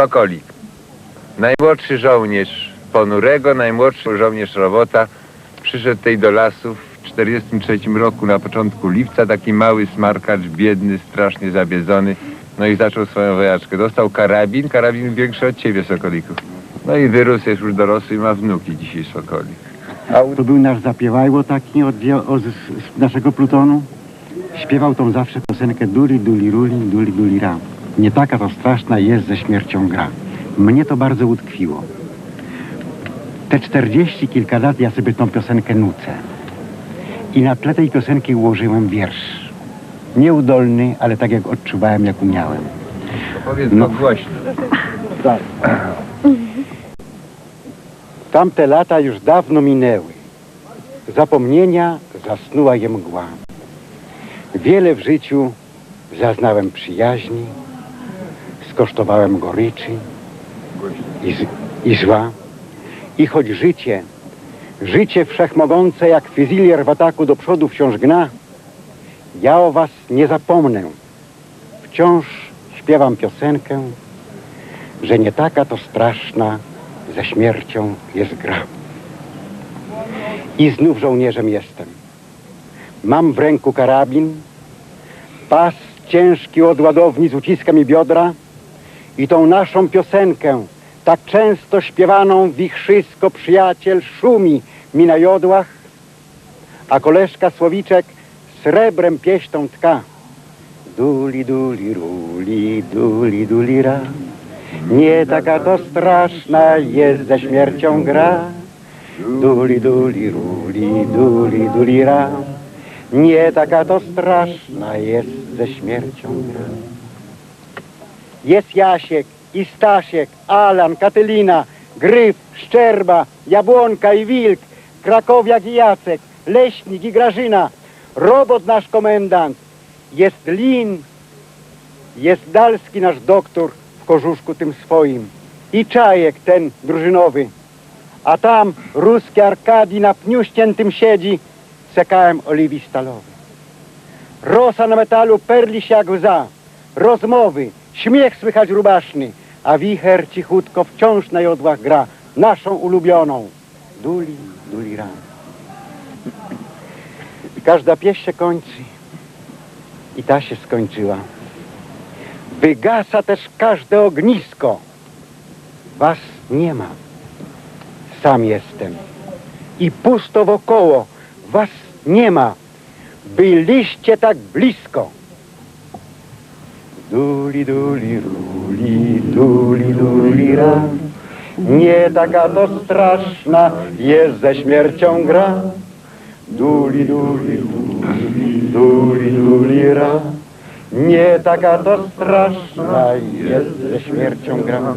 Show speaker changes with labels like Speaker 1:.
Speaker 1: Sokolik. Najmłodszy żołnierz ponurego, najmłodszy żołnierz robota przyszedł tutaj do lasu w 1943 roku na początku lipca, taki mały smarkacz, biedny, strasznie zabiedzony. No i zaczął swoją wojaczkę. Dostał karabin, karabin większy od ciebie, Sokoliku. No i wyrósł, jest już dorosły i ma wnuki dzisiaj Sokolik. A.
Speaker 2: To był nasz zapiewajło taki od, od, z, naszego plutonu. Śpiewał tą zawsze piosenkę Duli, duli, ruli, duli, duli, ra. Nie taka to straszna jest ze śmiercią gra. Mnie to bardzo utkwiło. Te czterdzieści kilka lat ja sobie tą piosenkę nucę. I na tle tej piosenki ułożyłem wiersz. Nieudolny, ale tak jak odczuwałem, jak umiałem.
Speaker 1: Powiedz
Speaker 2: No.
Speaker 1: no. głośno.
Speaker 2: Tak. Tamte lata już dawno minęły. Zapomnienia zasnuła je mgła. Wiele w życiu zaznałem przyjaźni, skosztowałem goryczy i, z, i zła. I choć życie, życie wszechmogące jak fizilier w ataku do przodu wciąż gna, ja o was nie zapomnę. Wciąż śpiewam piosenkę, że nie taka to straszna ze śmiercią jest gra. I znów żołnierzem jestem. Mam w ręku karabin, pas ciężki od ładowni z uciska mi biodra i tą naszą piosenkę, tak często śpiewaną wichrzysko przyjaciel szumi mi na jodłach, a koleżka Słowiczek srebrem pieśtą tka. Duli, duli, ruli, duli, duli, ra. Nie taka to straszna jest ze śmiercią gra. Duli, duli, ruli, duli, duli, ra. Nie taka to straszna jest ze śmiercią gra. Jest Jasiek i Stasiek, Alan, Katylina, Gryf, Szczerba, Jabłonka i Wilk, Krakowiak i Jacek, Leśnik i Grażyna, robot nasz komendant, jest Lin, jest Dalski nasz doktor w kożuszku tym swoim i Czajek ten drużynowy. A tam ruski Arkadi na pniu ściętym siedzi, sekałem oliwi stalowy. Rosa na metalu perli się jak łza, rozmowy, śmiech słychać rubaszny, a wicher cichutko wciąż na jodłach gra, naszą ulubioną. Duli, duli ran. Każda pieśń się kończy i ta się skończyła. Wygasa też każde ognisko. Was nie ma. Sam jestem. I pusto wokoło. Was nie ma. Byliście tak blisko. Duli, duli, ruli, duli, duli, ra. Nie taka to straszna jest ze śmiercią gra. Duli, duli, duli, duli, duli, ra. Nie taka to straszna jest ze śmiercią gra.